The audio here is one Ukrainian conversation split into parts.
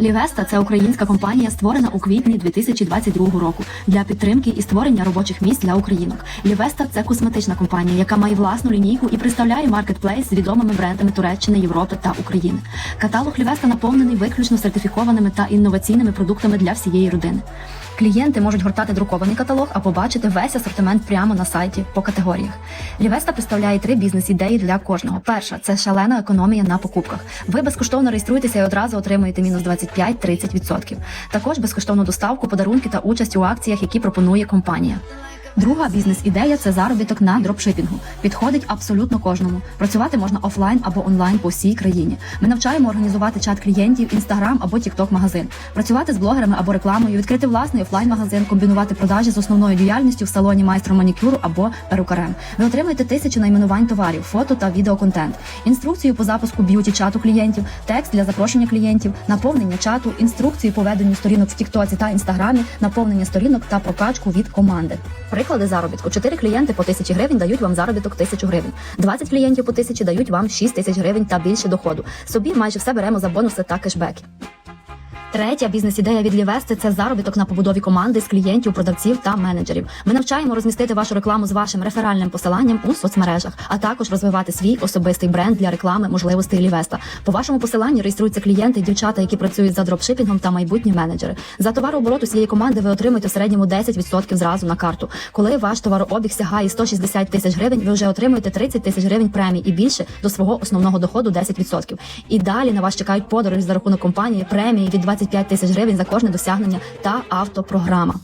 Лівеста це українська компанія, створена у квітні 2022 року для підтримки і створення робочих місць для українок. Лівеста це косметична компанія, яка має власну лінійку і представляє маркетплейс з відомими брендами Туреччини, Європи та України. Каталог Лівеста наповнений виключно сертифікованими та інноваційними продуктами для всієї родини. Клієнти можуть гортати друкований каталог, або бачити весь асортимент прямо на сайті по категоріях. Лівеста представляє три бізнес-ідеї для кожного. Перша це шалена економія на покупках. Ви безкоштовно реєструєтеся і одразу отримуєте мінус 25-30%. Також безкоштовну доставку, подарунки та участь у акціях, які пропонує компанія. Друга бізнес-ідея це заробіток на дропшипінгу. Підходить абсолютно кожному. Працювати можна офлайн або онлайн по всій країні. Ми навчаємо організувати чат клієнтів, інстаграм або тікток магазин, працювати з блогерами або рекламою, відкрити власний офлайн магазин, комбінувати продажі з основною діяльністю в салоні майстра манікюру або перукарем. Ви отримаєте тисячі найменувань товарів, фото та відеоконтент, інструкцію по запуску б'юті чату клієнтів, текст для запрошення клієнтів, наповнення чату, інструкцію по веденню сторінок в Тіктоці та Інстаграмі, наповнення сторінок та прокачку від команди. Приклади заробітку: 4 клієнти по 1000 гривень дають вам заробіток 1000 гривень. 20 клієнтів по 1000 дають вам 6 тисяч гривень та більше доходу. Собі майже все беремо за бонуси та кешбеки. Третя бізнес-ідея від Лівести це заробіток на побудові команди з клієнтів, продавців та менеджерів. Ми навчаємо розмістити вашу рекламу з вашим реферальним посиланням у соцмережах, а також розвивати свій особистий бренд для реклами можливостей Лівеста. По вашому посиланню реєструються клієнти, дівчата, які працюють за дропшипінгом та майбутні менеджери. За товарооборот усієї команди ви отримуєте в середньому 10% зразу на карту. Коли ваш товарообіг сягає 160 тисяч гривень, ви вже отримуєте 30 тисяч гривень премій і більше до свого основного доходу 10%. І далі на вас чекають подорожі за рахунок компанії, премії від 25 тисяч гривень за кожне досягнення та автопрограма.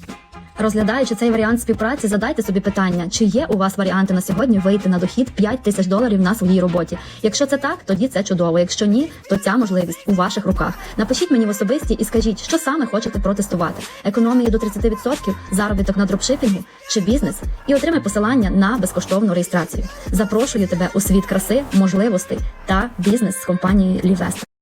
Розглядаючи цей варіант співпраці, задайте собі питання, чи є у вас варіанти на сьогодні вийти на дохід 5 тисяч доларів на своїй роботі. Якщо це так, тоді це чудово. Якщо ні, то ця можливість у ваших руках. Напишіть мені в особисті і скажіть, що саме хочете протестувати: економію до 30%, заробіток на дропшипінгу чи бізнес, і отримай посилання на безкоштовну реєстрацію. Запрошую тебе у світ краси, можливостей та бізнес з компанією Лівеста.